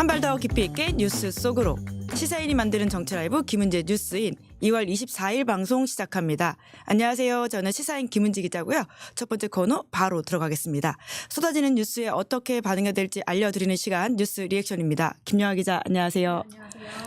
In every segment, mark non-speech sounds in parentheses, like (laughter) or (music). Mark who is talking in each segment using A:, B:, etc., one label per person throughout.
A: 한 발 더 깊이 있게 뉴스 속으로. 시사인이 만드는 정치 라이브 김은재 뉴스인 2월 24일 방송 시작합니다. 안녕하세요. 저는 시사인 김은지 기자고요. 첫 번째 코너 바로 들어가겠습니다. 쏟아지는 뉴스에 어떻게 반응해야 될지 알려드리는 시간 뉴스 리액션입니다. 김영아 기자 안녕하세요.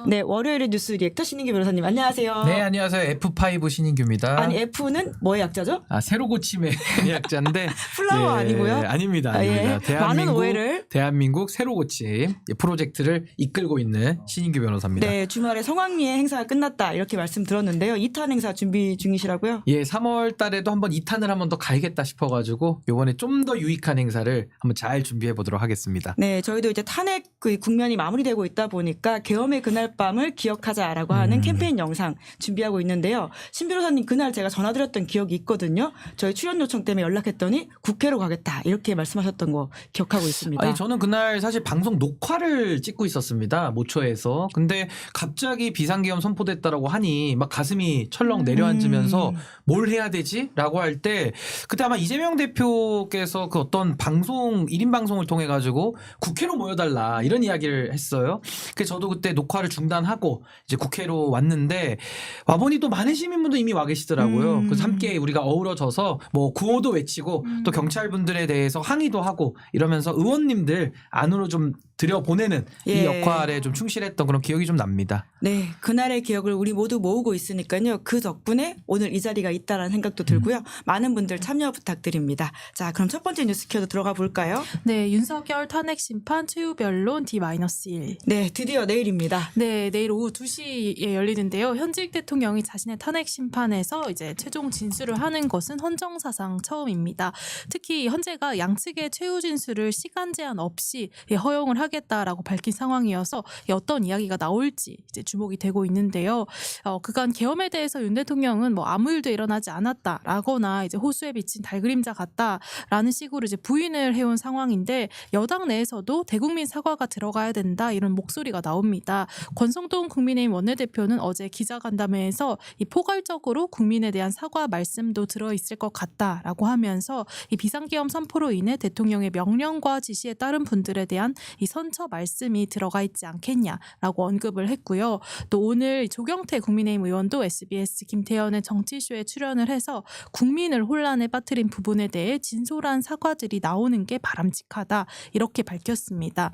A: 네 월요일의 뉴스 리액터 신인기 변호사님 안녕하세요.
B: 네 안녕하세요 F5 신인규입니다.
A: 아니 F는 뭐의 약자죠?
B: 아 새로 고침의 (laughs) 약자인데
A: 플라워
B: 예,
A: 아니고요?
B: 아닙니다.
A: 아, 예.
B: 아닙니다.
A: 많은 오해를
B: 대한민국 새로 고침 프로젝트를 이끌고 있는 신인규 변호사입니다.
A: 네 주말에 성황리에 행사가 끝났다 이렇게 말씀 들었는데요. 2탄 행사 준비 중이시라고요?
B: 예, 3월 달에도 한번 2탄을 한번 더 가야겠다 싶어가지고 요번에 좀 더 유익한 행사를 한번 잘 준비해 보도록 하겠습니다.
A: 네, 저희도 이제 탄핵 그 국면이 마무리되고 있다 보니까 계엄의 그날 밤을 기억하자라고 하는
B: 음.
A: 캠페인 영상 준비하고 있는데요. 신 변호사님 그날 제가 전화드렸던 기억이 있거든요. 저희 출연 요청 때문에 연락했더니 국회로 가겠다 이렇게 말씀하셨던 거 기억하고 있습니다.
B: 아니 저는 그날 사실 방송 녹화를 찍고 있었습니다 모초에서 근데 갑자기 비상계엄 선포됐다라고 하니 막 가슴이 철렁 내려앉으면서
A: 음.
B: 뭘 해야 되지?라고 할 때 그때 아마 이재명 대표께서 그 어떤 방송 1인 방송을 통해 가지고 국회로 모여달라 이런 이야기를 했어요. 그래서 저도 그때 녹화를 중단하고 이제 국회로 왔는데 와보니 또 많은 시민분들 이미 와 계시더라고요.
A: 음.
B: 그래서 함께 우리가 어우러져서 뭐 구호도 외치고 또 경찰분들에 대해서 항의도 하고 이러면서 의원님들 안으로 좀 들여보내는 이
A: 예.
B: 역할에 좀 충실했던 그런 기억이 좀 납니다.
A: 네, 그날의 기억을 우리 모두 모으고 있으니까요. 그 덕분에 오늘 이 자리가 있다라는 생각도 들고요.
B: 음.
A: 많은 분들 참여 부탁드립니다. 자, 그럼 첫 번째 뉴스 키워드 들어가 볼까요?
C: 네, 윤석열 탄핵 심판 최후 변론 D-1.
A: 네, 드디어 내일입니다.
C: 네, 내일 오후 2시에 열리는데요. 현직 대통령이 자신의 탄핵 심판에서 이제 최종 진술을 하는 것은 헌정사상 처음입니다. 특히 현재가 양측의 최후 진술을 시간 제한 없이 예, 허용을 하겠다라고 밝힌 상황이어서 이 어떤 이야기가 나올지 이제 주목이 되고 있는데요. 어, 그간 계엄에 대해서 윤 대통령은 뭐 아무 일도 일어나지 않았다라거나 이제 호수에 비친 달 그림자 같다라는 식으로 이제 부인을 해온 상황인데 여당 내에서도 대국민 사과가 들어가야 된다 이런 목소리가 나옵니다. 권성동 국민의힘 원내대표는 어제 기자간담회에서 이 포괄적으로 국민에 대한 사과 말씀도 들어 있을 것 같다라고 하면서 이 비상계엄 선포로 인해 대통령의 명령과 지시에 따른 분들에 대한 이 선처 말씀이 들어가 있지 않겠냐라고 언급을 했고요. 또 오늘 조경태 국민의 힘 의원도 SBS 김태현의 정치쇼에 출연을 해서 국민을 혼란에 빠뜨린 부분에 대해 진솔한 사과들이 나오는 게 바람직하다 이렇게 밝혔습니다.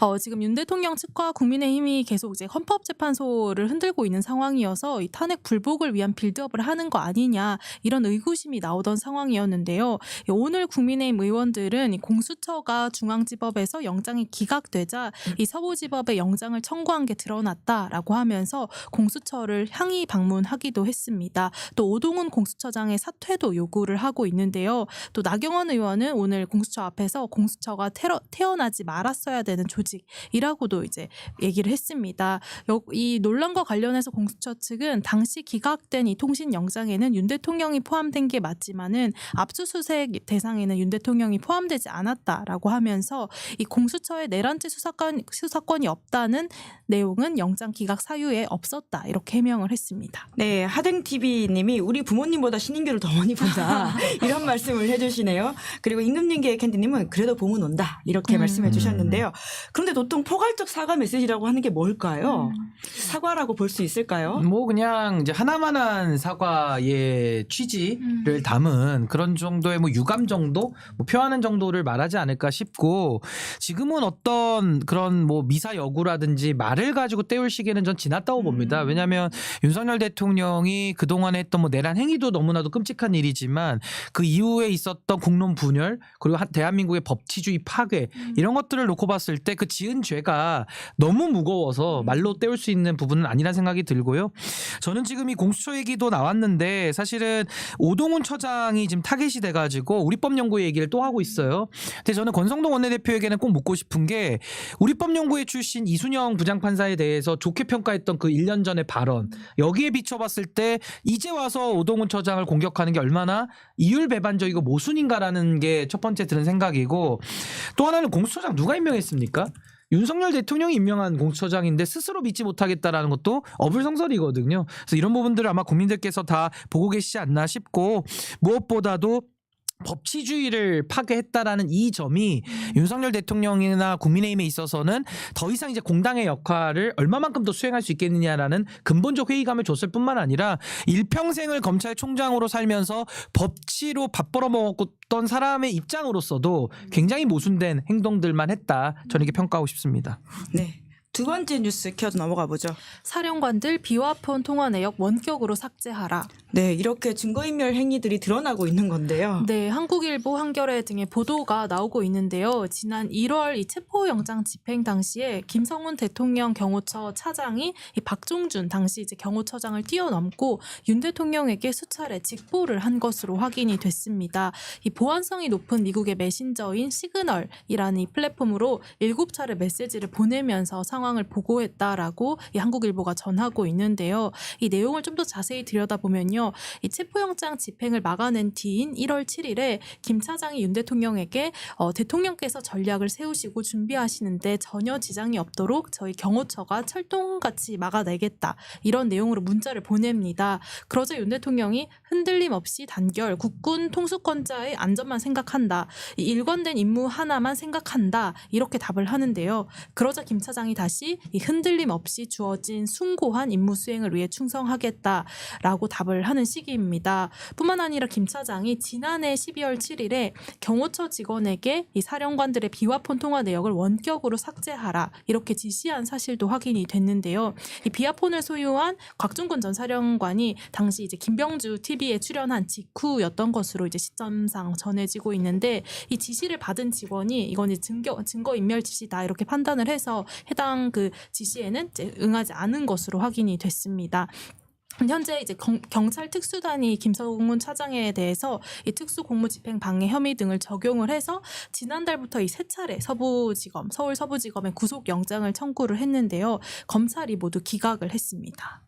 C: 어, 지금 윤 대통령 측과 국민의힘이 계속 이제 헌법재판소를 흔들고 있는 상황이어서 이 탄핵 불복을 위한 빌드업을 하는 거 아니냐 이런 의구심이 나오던 상황이었는데요. 오늘 국민의힘 의원들은 이 공수처가 중앙지법에서 영장이 기각되자 이 서부지법에 영장을 청구한 게 드러났다라고 하면서 공수처를 향의 방문하기도 했습니다. 또 오동훈 공수처장의 사퇴도 요구를 하고 있는데요. 또 나경원 의원은 오늘 공수처 앞에서 공수처가 태어나지 말았어야 되는 조직이라고도 이제 얘기를 했습니다. 여- 이 논란과 관련해서 공수처 측은 당시 기각된 이 통신 영장에는 윤 대통령이 포함된 게 맞지만은 압수수색 대상에는 윤 대통령이 포함되지 않았다라고 하면서 이 공수처의 내란죄 수사권 수사권이 없다는 내용은 영장 기각 사유에 없었다 이렇게 해명을 했습니다.
A: 네, 하등 TV님이 우리 부모님보다 신인규를 더 많이 본다 (laughs) 이런 말씀을 해주시네요. 그리고 임금님계 캔디님은 그래도 봄은 온다 이렇게
C: 음.
A: 말씀해주셨는데요. 그런데 보통 포괄적 사과 메시지라고 하는 게 뭘까요? 사과라고 볼 수 있을까요?
B: 뭐 그냥 이제 하나만한 사과의 취지를
C: 음.
B: 담은 그런 정도의 뭐 유감 정도, 뭐 표하는 정도를 말하지 않을까 싶고 지금은 어떤 그런 뭐 미사 여구라든지 말을 가지고 때울 시기에는 전 지났다고 봅니다.
A: 음.
B: 왜냐하면 윤석열 대통령이 그 동안에 했던 뭐 내란 행위도 너무나도 끔찍한 일이지만 그 이후에 있었던 국론 분열 그리고 한- 대한민국의 법치주의 파괴 이런 것들을 놓고 봤을 때 그 지은 죄가 너무 무거워서 말로 때울 수 있는 부분은 아니라는 생각이 들고요. 저는 지금 이 공수처 얘기도 나왔는데 사실은 오동훈 처장이 지금 타겟이 돼가지고 우리법연구회 얘기를 또 하고 있어요. 근데 저는 권성동 원내대표에게는 꼭 묻고 싶은 게 우리법연구회 출신 이순영 부장판사에 대해서 좋게 평가했던 그 1년 전의 발언 여기에 비춰봤을 때 이제 와서 오동훈 처장을 공격하는 게 얼마나 이율배반적이고 모순인가라는 게 첫 번째 드는 생각이고 또 하나는 공수처장 누가 임명했습니까? 윤석열 대통령이 임명한 공수처장인데 스스로 믿지 못하겠다라는 것도 어불성설이거든요. 그래서 이런 부분들을 아마 국민들께서 다 보고 계시지 않나 싶고 무엇보다도 법치주의를 파괴했다라는 이 점이 윤석열 대통령이나 국민의힘에 있어서는 더 이상 이제 공당의 역할을 얼마만큼 더 수행할 수 있겠느냐라는 근본적 회의감을 줬을 뿐만 아니라 일평생을 검찰총장으로 살면서 법치로 밥 벌어 먹었던 사람의 입장으로서도 굉장히 모순된 행동들만 했다. 저는 이렇게 평가하고 싶습니다.
A: 네. 두 번째 뉴스 켜서 넘어가 보죠.
C: 사령관들 비화폰 통화 내역 원격으로 삭제하라.
A: 네, 이렇게 증거인멸 행위들이 드러나고 있는 건데요.
C: 네, 한국일보, 한겨레 등의 보도가 나오고 있는데요. 지난 1월 이 체포영장 집행 당시에 김성훈 대통령 경호처 차장이 이 박종준 당시 이제 경호처장을 뛰어넘고 윤 대통령에게 수차례 직보를 한 것으로 확인이 됐습니다. 이 보안성이 높은 미국의 메신저인 시그널이라는 이 플랫폼으로 일곱 차례 메시지를 보내면서 상황 을 보고했다라고 이 한국일보가 전하고 있는데요. 이 내용을 좀 더 자세히 들여다보면요. 이 체포영장 집행을 막아낸 뒤인 1월 7일에 김 차장이 윤 대통령에게 어, 대통령께서 전략을 세우시고 준비하시는데 전혀 지장이 없도록 저희 경호처가 철동같이 막아내겠다 이런 내용으로 문자를 보냅니다. 그러자 윤 대통령이 흔들림 없이 단결 국군 통수권자의 안전만 생각한다. 이 일관된 임무 하나만 생각한다. 이렇게 답을 하는데요. 그러자 김 차장이 다시 이 흔들림 없이 주어진 숭고한 임무 수행을 위해 충성하겠다라고 답을 하는 시기입니다. 뿐만 아니라 김 차장이 지난해 12월 7일에 경호처 직원에게 이 사령관들의 비화폰 통화 내역을 원격으로 삭제하라 이렇게 지시한 사실도 확인이 됐는데요. 이 비화폰을 소유한 곽종근 전 사령관이 당시 이제 김병주 TV에 출연한 직후였던 것으로 이제 시점상 전해지고 있는데 이 지시를 받은 직원이 이건 증거 증거 인멸 지시다 이렇게 판단을 해서 해당 그 지시에는 응하지 않은 것으로 확인이 됐습니다. 현재 이제 경, 경찰 특수단이 김성훈 차장에 대해서 이 특수 공무집행 방해 혐의 등을 적용을 해서 지난달부터 이 세 차례 서부지검 서울 서부지검에 구속영장을 청구를 했는데요. 검찰이 모두 기각을 했습니다.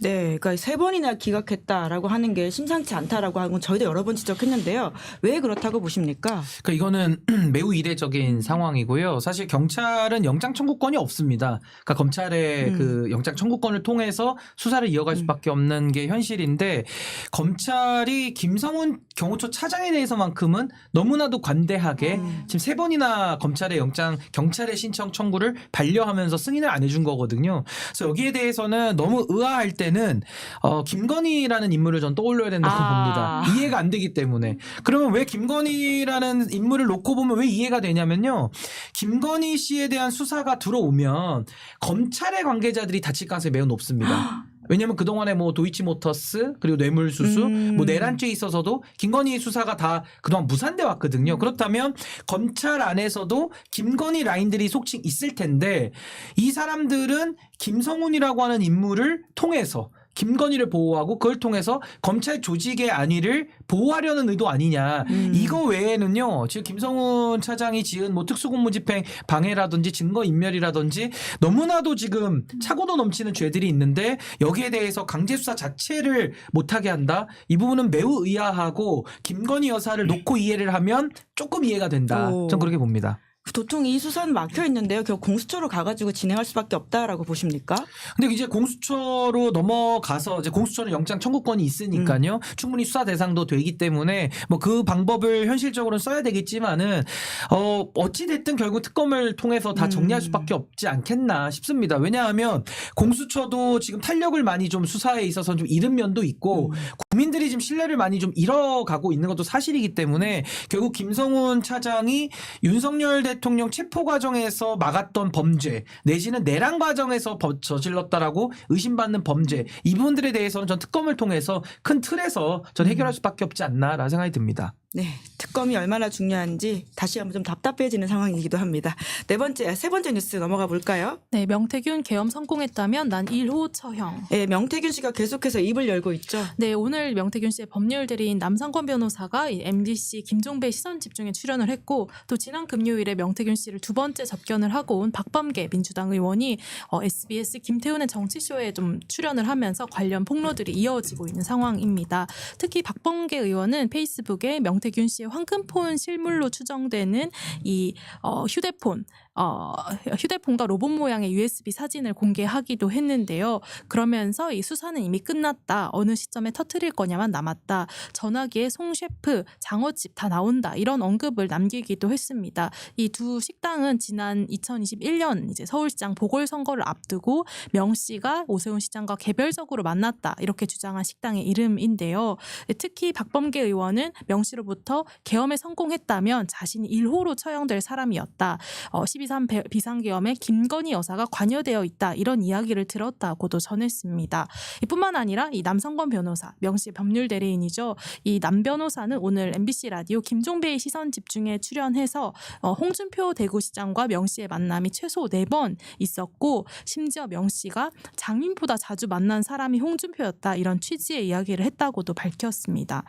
A: 네, 그러니까 세 번이나 기각했다라고 하는 게 심상치 않다라고 하고 저희도 여러 번 지적했는데요. 왜 그렇다고 보십니까?
B: 그러니까 이거는 (clears throat) 매우 이례적인 상황이고요. 사실 경찰은 영장 청구권이 없습니다. 그러니까 검찰의
A: 음.
B: 그 영장 청구권을 통해서 수사를 이어갈
A: 음.
B: 수밖에 없는 게 현실인데 검찰이 김성훈 경호처 차장에 대해서만큼은 너무나도 관대하게
A: 음.
B: 지금 세 번이나 검찰의 영장 경찰의 신청 청구를 반려하면서 승인을 안 해준 거거든요. 그래서 여기에 대해서는 너무 의아할 때는 어, 김건희라는 인물을 전 떠올려야 된다고
A: 아.
B: 봅니다. 이해가 안 되기 때문에. 그러면 왜 김건희라는 인물을 놓고 보면 왜 이해가 되냐면요. 김건희 씨에 대한 수사가 들어오면 검찰의 관계자들이 다칠 가능성이 매우 높습니다. 왜냐하면 그동안에 뭐 도이치모터스 그리고 뇌물수수
A: 음.
B: 뭐 내란죄에 있어서도 김건희 수사가 다 그동안 무산돼 왔거든요. 그렇다면 검찰 안에서도 김건희 라인들이 속칭 있을 텐데 이 사람들은 김성훈이라고 하는 인물을 통해서 김건희를 보호하고 그걸 통해서 검찰 조직의 안위를 보호하려는 의도 아니냐.
A: 음.
B: 이거 외에는요. 지금 김성훈 차장이 지은 뭐 특수공무집행 방해라든지 증거인멸이라든지 너무나도 지금 차고도 넘치는 죄들이 있는데 여기에 대해서 강제 수사 자체를 못하게 한다. 이 부분은 매우 의아하고 김건희 여사를 놓고 이해를 하면 조금 이해가 된다.
A: 오.
B: 전 그렇게 봅니다.
A: 도통 이 수사는 막혀 있는데요. 결국 공수처로 가가지고 진행할 수밖에 없다라고 보십니까?
B: 근데 이제 공수처로 넘어가서 이제 공수처는 영장 청구권이 있으니까요. 충분히 수사 대상도 되기 때문에 뭐 그 방법을 현실적으로 써야 되겠지만은 어 어찌 됐든 결국 특검을 통해서 다 정리할
A: 음.
B: 수밖에 없지 않겠나 싶습니다. 왜냐하면 공수처도 지금 탄력을 많이 좀 수사에 있어서 좀 잃은 면도 있고
A: 음.
B: 국민들이 지금 신뢰를 많이 좀 잃어가고 있는 것도 사실이기 때문에 결국 김성훈 차장이 윤석열 대 통령 체포 과정에서 막았던 범죄 내지는 내란 과정에서 버- 저질렀다라고 의심받는 범죄 이 부분들에 대해서는 전 특검을 통해서 큰 틀에서 전 해결할 수밖에 없지 않나라는 생각이 듭니다.
A: 네, 특검이 얼마나 중요한지 다시 한번 좀 답답해지는 상황이기도 합니다. 네 번째, 세 번째 뉴스 넘어가 볼까요?
C: 네, 명태균 계엄 성공했다면 난 1호 처형.
A: 네, 명태균 씨가 계속해서 입을 열고 있죠.
C: 네, 오늘 명태균 씨의 법률 대리인 남상권 변호사가 이 MBC 김종배 시선 집중에 출연을 했고 또 지난 금요일에 명태균 씨를 두 번째 접견을 하고 온 박범계 민주당 의원이 어, SBS 김태훈의 정치쇼에 좀 출연을 하면서 관련 폭로들이 이어지고 있는 상황입니다. 특히 박범계 의원은 페이스북에 명태 균 명태균 씨의 황금폰 실물로 추정되는 이 어, 휴대폰 어, 휴대폰과 로봇 모양의 USB 사진을 공개하기도 했는데요. 그러면서 이 수사는 이미 끝났다. 어느 시점에 터트릴 거냐만 남았다. 전화기에 송 셰프, 장어집 다 나온다. 이런 언급을 남기기도 했습니다. 이 두 식당은 지난 2021년 이제 서울시장 보궐선거를 앞두고 명 씨가 오세훈 시장과 개별적으로 만났다. 이렇게 주장한 식당의 이름인데요. 특히 박범계 의원은 명 씨로부터 계엄에 성공했다면 자신이 1호로 처형될 사람이었다. 어, 12.3 배- 비상계엄에 김건희 여사가 관여되어 있다. 이런 이야기를 들었다고도 전했습니다. 이뿐만 아니라 이 남성권 변호사, 명 씨의 법률 대리인이죠. 이 남 변호사는 오늘 MBC 라디오 김종배의 시선 집중에 출연해서 어, 홍준표 대구시장과 명 씨의 만남이 최소 네 번 있었고 심지어 명 씨가 장민보다 자주 만난 사람이 홍준표였다 이런 취지의 이야기를 했다고도 밝혔습니다.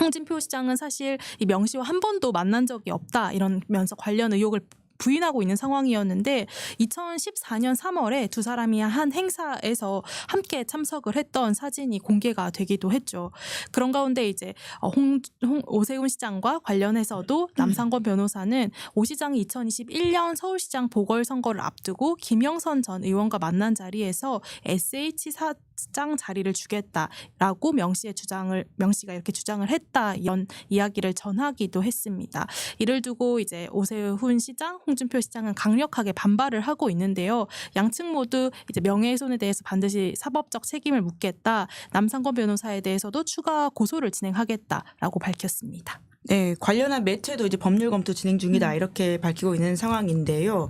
C: 홍준표 시장은 사실 이명 씨와 한 번도 만난 적이 없다 이러면서 관련 의혹을 부인하고 있는 상황이었는데 2014년 3월에 두 사람이 한 행사에서 함께 참석을 했던 사진이 공개가 되기도 했죠. 그런 가운데 이제 어, 홍, 홍- 오세훈 시장과 관련해서도 남상권 변호사는 오 시장이 2021년 서울시장 보궐선거를 앞두고 김영선 전 의원과 만난 자리에서 SH 사장 자리를 주겠다라고 명 씨의 주장을 명 씨가 이렇게 주장을 했다 이런 이야기를 전하기도 했습니다. 이를 두고 이제 오세훈 시장, 홍준표 시장은 강력하게 반발을 하고 있는데요. 양측 모두 이제 명예훼손에 대해서 반드시 사법적 책임을 묻겠다. 남상권 변호사에 대해서도 추가 고소를 진행하겠다라고 밝혔습니다.
A: 네, 관련한 매체도 이제 법률 검토 진행 중이다
C: 음.
A: 이렇게 밝히고 있는 상황인데요.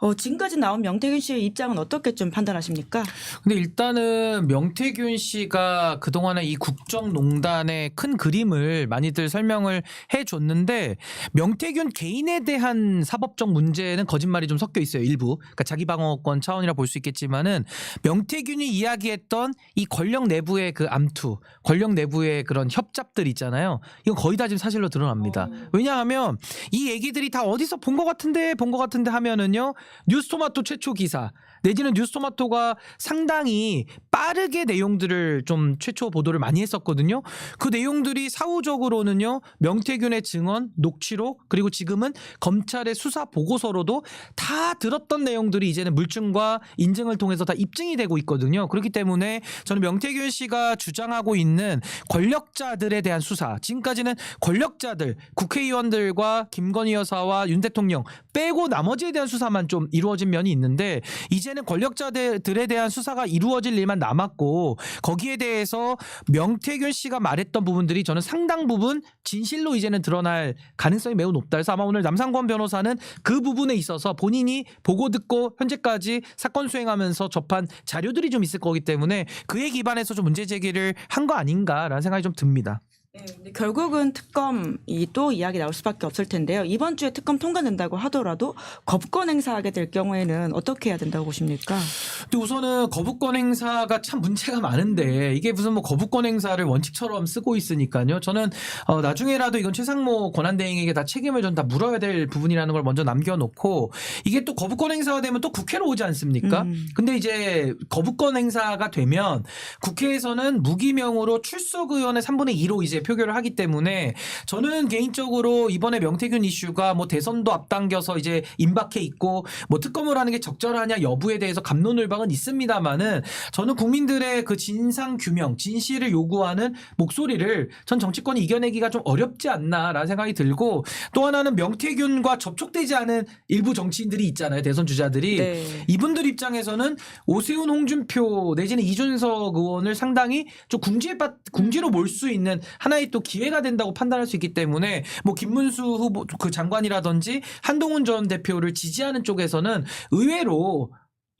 A: 어, 지금까지 나온 명태균 씨의 입장은 어떻게 좀 판단하십니까?
B: 근데 일단은 명태균 씨가 그동안에 이 국정농단의 큰 그림을 많이들 설명을 해줬는데 명태균 개인에 대한 사법적 문제는 거짓말이 좀 섞여 있어요 일부 그러니까 자기 방어권 차원이라 볼 수 있겠지만은 명태균이 이야기했던 이 권력 내부의 그 암투 권력 내부의 그런 협잡들 있잖아요 이건 거의 다 지금 사실로 드러납니다 왜냐하면 이 얘기들이 다 어디서 본 것 같은데 본 것 같은데 하면은요 뉴스토마토 최초 기사 내지는 뉴스토마토가 상당히 빠르게 내용들을 좀 최초 보도를 많이 했었거든요. 그 내용들이 사후적으로는요 명태균의 증언, 녹취록 그리고 지금은 검찰의 수사 보고서로도 다 들었던 내용들이 이제는 물증과 인증을 통해서 다 입증이 되고 있거든요. 그렇기 때문에 저는 명태균 씨가 주장하고 있는 권력자들에 대한 수사 지금까지는 권력자 들 국회의원들과 김건희 여사와 윤 대통령 빼고 나머지에 대한 수사만 좀 이루어진 면이 있는데 이제는 권력자들에 대한 수사가 이루어질 일만 남았고 거기에 대해서 명태균 씨가 말했던 부분들이 저는 상당 부분 진실로 이제는 드러날 가능성이 매우 높다. 그래서 아마 오늘 남상권 변호사는 그 부분에 있어서 본인이 보고 듣고 현재까지 사건 수행하면서 접한 자료들이 좀 있을 거기 때문에 그에 기반해서 좀 문제 제기를 한 거 아닌가라는 생각이 좀 듭니다.
A: 네, 근데 결국은 특검이 또 이야기 나올 수밖에 없을 텐데요. 이번 주에 특검 통과된다고 하더라도 거부권 행사하게 될 경우에는 어떻게 해야 된다고 보십니까?
B: 근데 우선은 거부권 행사가 참 문제가 많은데 이게 무슨 뭐 거부권 행사를 원칙처럼 쓰고 있으니까요. 저는 어 나중에라도 이건 최상모 권한대행에게 다 책임을 전 다 물어야 될 부분이라는 걸 먼저 남겨놓고 이게 또 거부권 행사가 되면 또 국회로 오지 않습니까?
A: 음.
B: 근데 이제 거부권 행사가 되면 국회에서는 무기명으로 출석 의원의 3분의 2로 이제 표결을 하기 때문에 저는 개인적으로 이번에 명태균 이슈가 뭐 대선도 앞당겨서 이제 임박해 있고 뭐 특검을 하는 게 적절하냐 여부에 대해서 감론을박은 있습니다만은 저는 국민들의 그 진상 규명, 진실을 요구하는 목소리를 전 정치권이 이겨내기가 좀 어렵지 않나라는 생각이 들고 또 하나는 명태균과 접촉되지 않은 일부 정치인들이 있잖아요 대선 주자들이
A: 네.
B: 이분들 입장에서는 오세훈, 홍준표 내지는 이준석 의원을 상당히 좀 궁지에 빠, 궁지로 몰 수 있는 하나 의 또 기회가 된다고 판단할 수 있기 때문에 뭐 김문수 후보 그 장관이라든지 한동훈 전 대표를 지지하는 쪽에서는 의외로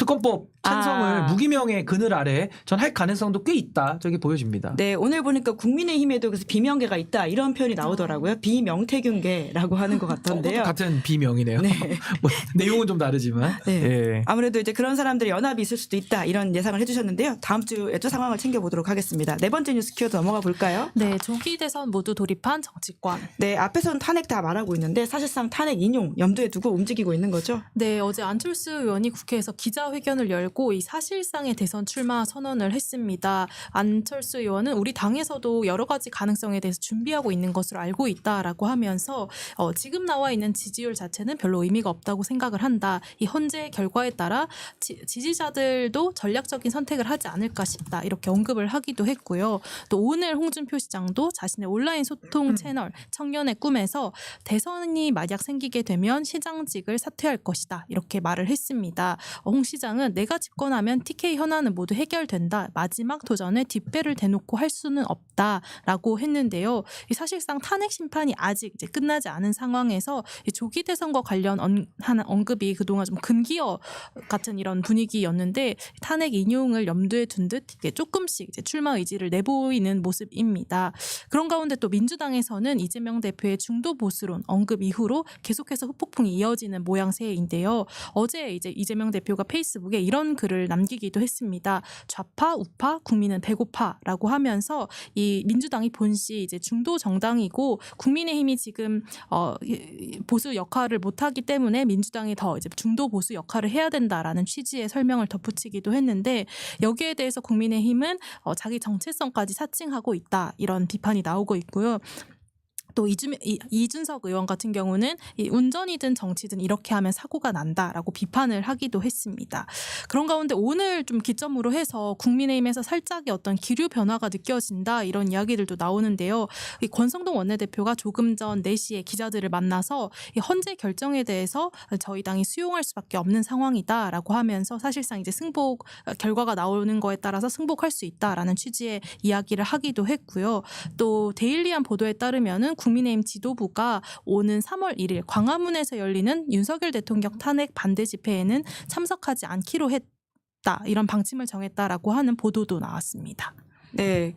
B: 특검법 찬성을
A: 아.
B: 무기명의 그늘 아래 전 할 가능성도 꽤 있다. 저게 보여집니다.
A: 네, 오늘 보니까 국민의힘에도 그래서 비명계가 있다 이런 표현이 나오더라고요. 비명태균계라고 하는 것 같던데요.
B: 어, 같은 비명이네요.
A: 네. (laughs)
B: 뭐 내용은 좀 다르지만.
A: 네.
B: 예.
A: 아무래도 이제 그런 사람들이 연합이 있을 수도 있다 이런 예상을 해주셨는데요. 다음 주에 또 상황을 챙겨보도록 하겠습니다. 네 번째 뉴스 키워드 넘어가 볼까요?
C: 네, 조기 대선 모두 돌입한 정치권.
A: 네, 앞에서는 탄핵 다 말하고 있는데 사실상 탄핵 인용 염두에 두고 움직이고 있는 거죠.
C: 네, 어제 안철수 의원이 국회에서 기자회견 기자회견을 열고 이 사실상의 대선 출마 선언을 했습니다. 안철수 의원은 우리 당에서도 여러 가지 가능성에 대해서 준비하고 있는 것으로 알고 있다라고 하면서 어, 지금 나와 있는 지지율 자체는 별로 의미가 없다고 생각을 한다. 이 현재 결과에 따라 지, 지지자들도 전략적인 선택을 하지 않을까 싶다. 이렇게 언급을 하기도 했고요. 또 오늘 홍준표 시장도 자신의 온라인 소통 채널 청년의 꿈에서 대선이 만약 생기게 되면 시장직을 사퇴할 것이다. 이렇게 말을 했습니다. 어, 홍시 장은 내가 집권하면 TK 현안은 모두 해결된다. 마지막 도전에 뒷배를 대놓고 할 수는 없다라고 했는데요. 이 사실상 탄핵 심판이 아직 이제 끝나지 않은 상황에서 이 조기 대선과 관련 언, 하는 언급이 그동안 좀 금기어 같은 이런 분위기였는데 탄핵 인용을 염두에 둔 듯 조금씩 이제 출마 의지를 내보이는 모습입니다. 그런 가운데 또 민주당에서는 이재명 대표의 중도 보수론 언급 이후로 계속해서 후폭풍이 이어지는 모양새인데요. 어제 이제 이재명 대표가 페이스 북에 이런 글을 남기기도 했습니다. 좌파, 우파, 국민은 배고파라고 하면서 이 민주당이 본시 이제 중도 정당이고 국민의힘이 지금 어 이- 보수 역할을 못하기 때문에 민주당이 더 이제 중도 보수 역할을 해야 된다라는 취지의 설명을 덧붙이기도 했는데 여기에 대해서 국민의힘은 어 자기 정체성까지 사칭하고 있다 이런 비판이 나오고 있고요. 또 이준, 이, 이준석 의원 같은 경우는 이 운전이든 정치든 이렇게 하면 사고가 난다라고 비판을 하기도 했습니다. 그런 가운데 오늘 좀 기점으로 해서 국민의힘에서 살짝의 어떤 기류 변화가 느껴진다 이런 이야기들도 나오는데요. 이 권성동 원내대표가 조금 전 4시에 기자들을 만나서 이 헌재 결정에 대해서 저희 당이 수용할 수밖에 없는 상황이다라고 하면서 사실상 이제 승복 어, 결과가 나오는 거에 따라서 승복할 수 있다라는 취지의 이야기를 하기도 했고요. 또 데일리한 보도에 따르면은 국민의힘 지도부가 오는 3월 1일 광화문에서 열리는 윤석열 대통령 탄핵 반대 집회에는 참석하지 않기로 했다. 이런 방침을 정했다라고 하는 보도도 나왔습니다.
A: 네.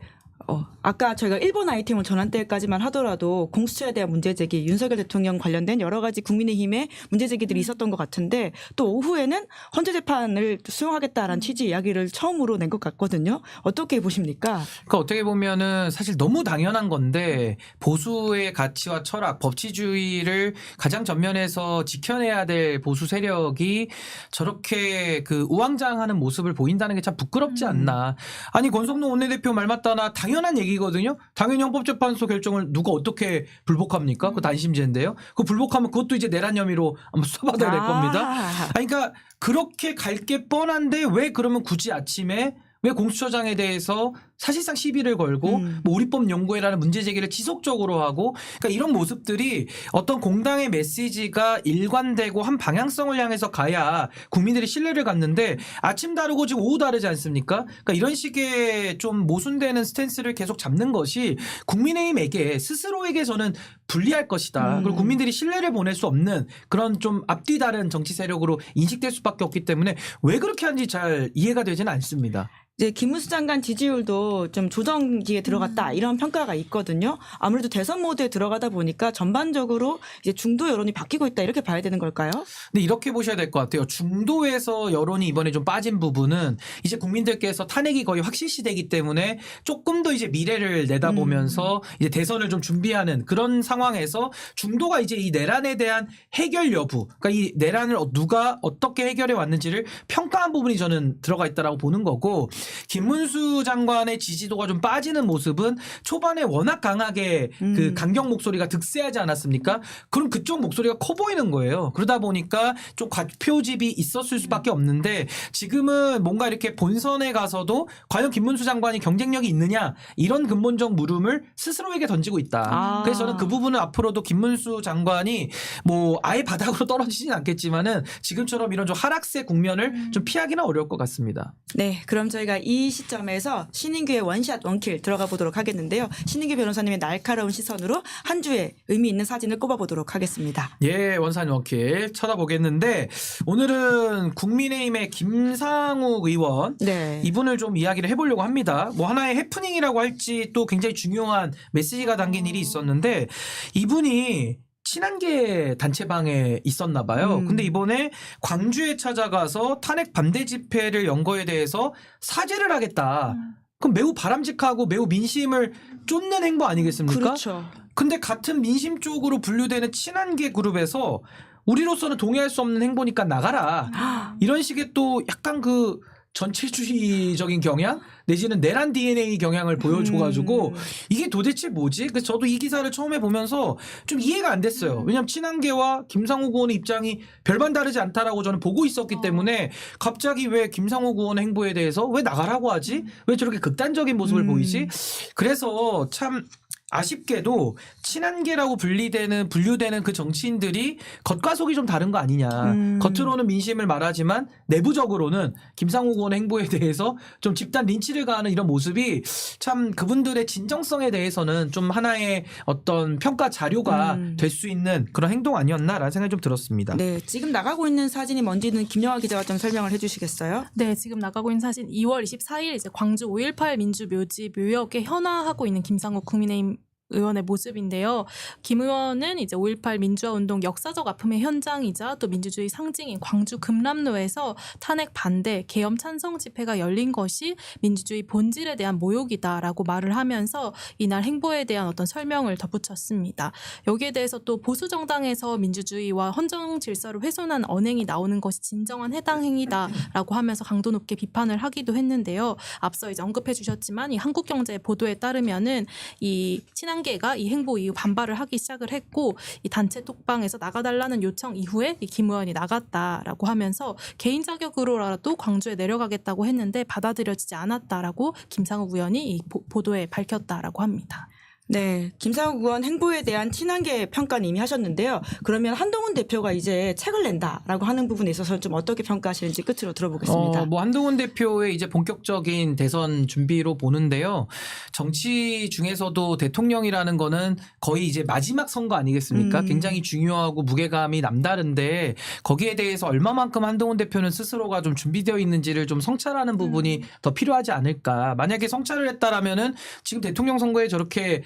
A: 어, 아까 저희가 일본 아이템을 전환 때까지만 하더라도 공수처에 대한 문제 제기, 윤석열 대통령 관련된 여러 가지 국민의힘의 문제 제기들이 있었던 것 같은데 또 오후에는 헌재 재판을 수용하겠다라는 취지 이야기를 처음으로 낸 것 같거든요. 어떻게 보십니까?
B: 그러니까 어떻게 보면은 사실 너무 당연한 건데 보수의 가치와 철학, 법치주의를 가장 전면에서 지켜내야 될 보수 세력이 저렇게 그 우왕좌왕하는 모습을 보인다는 게 참 부끄럽지
C: 음.
B: 않나. 아니 권성동 원내대표 말 맞다나 당연한 얘기거든요. 당연히 헌법재판소 결정을 누가 어떻게 불복합니까? 그 단심제인데요. 그 불복하면 그것도 이제 내란 혐의로 아마 수사받아야 될 겁니다.
A: 아,
B: 그러니까 그렇게 갈 게 뻔한데 왜 그러면 굳이 아침에 왜 공수처장에 대해서 사실상 시비를 걸고
A: 음.
B: 뭐 우리법 연구회라는 문제 제기를 지속적으로 하고 그러니까 이런 모습들이 어떤 공당의 메시지가 일관되고 한 방향성을 향해서 가야 국민들이 신뢰를 갖는데 아침 다르고 지금 오후 다르지 않습니까? 그러니까 이런 식의 좀 모순되는 스탠스를 계속 잡는 것이 국민의힘에게 스스로에게 저는 불리할 것이다.
A: 음.
B: 그리고 국민들이 신뢰를 보낼 수 없는 그런 좀 앞뒤 다른 정치 세력으로 인식될 수밖에 없기 때문에 왜 그렇게 하는지 잘 이해가 되지는 않습니다.
A: 이제 김문수 장관 지지율도 좀 조정기에 들어갔다 이런 평가가 있거든요. 아무래도 대선 모드에 들어가다 보니까 전반적으로 이제 중도 여론이 바뀌고 있다 이렇게 봐야 되는 걸까요?
B: 근데 이렇게 보셔야 될 것 같아요. 중도에서 여론이 이번에 좀 빠진 부분은 이제 국민들께서 탄핵이 거의 확실시되기 때문에 조금 더 이제 미래를 내다보면서 이제 대선을 좀 준비하는 그런 상황에서 중도가 이제 이 내란에 대한 해결 여부, 그러니까 이 내란을 어- 누가 어떻게 해결해 왔는지를 평가한 부분이 저는 들어가 있다라고 보는 거고 김문수 장관의 지지도가 좀 빠지는 모습은 초반에 워낙 강하게 그
A: 음.
B: 강경 목소리가 득세하지 않았습니까? 그럼 그쪽 목소리가 커 보이는 거예요. 그러다 보니까 좀 과표집이 있었을 수밖에 없는데 지금은 뭔가 이렇게 본선에 가서도 과연 김문수 장관이 경쟁력이 있느냐 이런 근본적 물음을 스스로에게 던지고 있다.
A: 아.
B: 그래서 저는 그 부분은 앞으로도 김문수 장관이 뭐 아예 바닥으로 (laughs) 떨어지진 않겠지만은 지금처럼 이런 좀 하락세 국면을 좀 피하기는 어려울 것 같습니다.
A: 네, 그럼 저희가 이 시점에서 신 인규의 원샷 원킬 들어가 보도록 하겠는데요. 신인규 변호사님의 날카로운 시선으로 한 주의 의미 있는 사진을 꼽아 보도록 하겠습니다.
B: 예, 원산 원킬 쳐다보겠는데 오늘은 국민의힘의 김상욱 의원
A: 네.
B: 이분을 좀 이야기를 해보려고 합니다. 뭐 하나의 해프닝이라고 할지 또 굉장히 중요한 메시지가 담긴 일이 있었는데 이분이 친한계 단체방에 있었나 봐요.
A: 음.
B: 근데 이번에 광주에 찾아가서 탄핵 반대 집회를 연 거에 대해서 사죄를 하겠다. 그럼 매우 바람직하고 매우 민심을 쫓는 행보 아니겠습니까?
A: 그렇죠.
B: 근데 같은 민심 쪽으로 분류되는 친한계 그룹에서 우리로서는 동의할 수 없는 행보니까 나가라. 이런 식의 또 약간 그 전체주의적인 경향 내지는 내란 DNA 경향을 보여줘가지고
A: 음.
B: 이게 도대체 뭐지? 그래서 저도 이 기사를 처음에 보면서 좀 이해가 안 됐어요. 왜냐하면 친한계와 김상욱 의원의 입장이 별반 다르지 않다라고 저는 보고 있었기
C: 어.
B: 때문에 갑자기 왜 김상욱 의원의 행보에 대해서 왜 나가라고 하지? 왜 저렇게 극단적인 모습을
A: 음.
B: 보이지? 그래서 참 아쉽게도 친한계라고 분리되는 분류되는 그 정치인들이 겉과 속이 좀 다른 거 아니냐.
A: 음.
B: 겉으로는 민심을 말하지만 내부적으로는 김상욱 의원 행보에 (laughs) 대해서 좀 집단 린치를 가하는 이런 모습이 참 그분들의 진정성에 대해서는 좀 하나의 어떤 평가 자료가
A: 음.
B: 될수 있는 그런 행동 아니었나라는 생각이 좀 들었습니다.
A: 네, 지금 나가고 있는 사진이 뭔지는 김영아 기자가 좀 설명을 해주시겠어요?
C: 네, 지금 나가고 있는 사진 2월 24일 이제 광주 5.18 민주묘지 묘역에 현화하고 있는 김상욱 국민의힘 의원의 모습인데요. 김 의원은 이제 5.18 민주화 운동 역사적 아픔의 현장이자 또 민주주의 상징인 광주 금남로에서 탄핵 반대, 계엄 찬성 집회가 열린 것이 민주주의 본질에 대한 모욕이다라고 말을 하면서 이날 행보에 대한 어떤 설명을 덧붙였습니다. 여기에 대해서 또 보수 정당에서 민주주의와 헌정 질서를 훼손한 언행이 나오는 것이 진정한 해당 행위다라고 하면서 강도 높게 비판을 하기도 했는데요. 앞서 이제 언급해 주셨지만 이 한국경제 보도에 따르면은 이 친한 계가 이 행보 이후 반발을 하기 시작을 했고 이 단체 톡방에서 나가달라는 요청 이후에 이김 의원이 나갔다라고 하면서 개인 자격으로라도 광주에 내려가겠다고 했는데 받아들여지지 않았다라고 김상욱 의원이 이 보- 보도에 밝혔다라고 합니다.
A: 네, 김상욱 의원 행보에 대한 친한계 평가는 이미 하셨는데요. 그러면 한동훈 대표가 이제 책을 낸다라고 하는 부분에 있어서 좀 어떻게 평가하시는지 끝으로 들어보겠습니다.
B: 어, 뭐 한동훈 대표의 이제 본격적인 대선 준비로 보는데요. 정치 중에서도 대통령이라는 거는 거의 이제 마지막 선거 아니겠습니까?
A: 음.
B: 굉장히 중요하고 무게감이 남다른데 거기에 대해서 얼마만큼 한동훈 대표는 스스로가 좀 준비되어 있는지를 좀 성찰하는 부분이 더 필요하지 않을까. 만약에 성찰을 했다라면은 지금 대통령 선거에 저렇게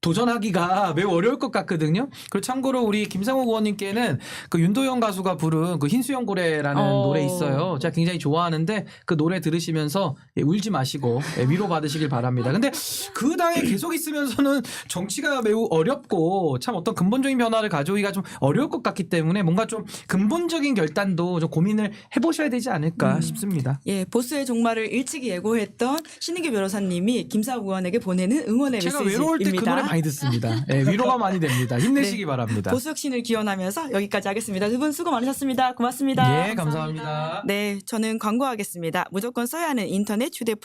B: 도전하기가 매우 어려울 것 같거든요. 그리고 참고로 우리 김상욱 의원님께는 그 윤도현 가수가 부른 그 흰수염 고래라는
A: 어.
B: 노래 있어요. 제가 굉장히 좋아하는데 그 노래 들으시면서 예, 울지 마시고 예, 위로 받으시길 바랍니다. 근데 그 당에 계속 있으면서는 정치가 매우 어렵고 참 어떤 근본적인 변화를 가져오기가 좀 어려울 것 같기 때문에 뭔가 좀 근본적인 결단도 좀 고민을 해보셔야 되지 않을까
A: 음.
B: 싶습니다.
A: 예, 보스의 종말을 일찍이 예고했던 신인기 변호사님이 김상욱 의원에게 보내는 응원의
B: 제가
A: 메시지입니다.
B: 외로울 때 그 노래 많이 듣습니다. 예, 위로가 많이 됩니다. 힘내시기
A: 네.
B: 바랍니다.
A: 보수 혁신을 기원하면서 여기까지 하겠습니다. 두 분 수고 많으셨습니다. 고맙습니다.
B: 예, 감사합니다.
A: 네, 저는 광고하겠습니다. 무조건 써야 하는 인터넷, 휴대폰,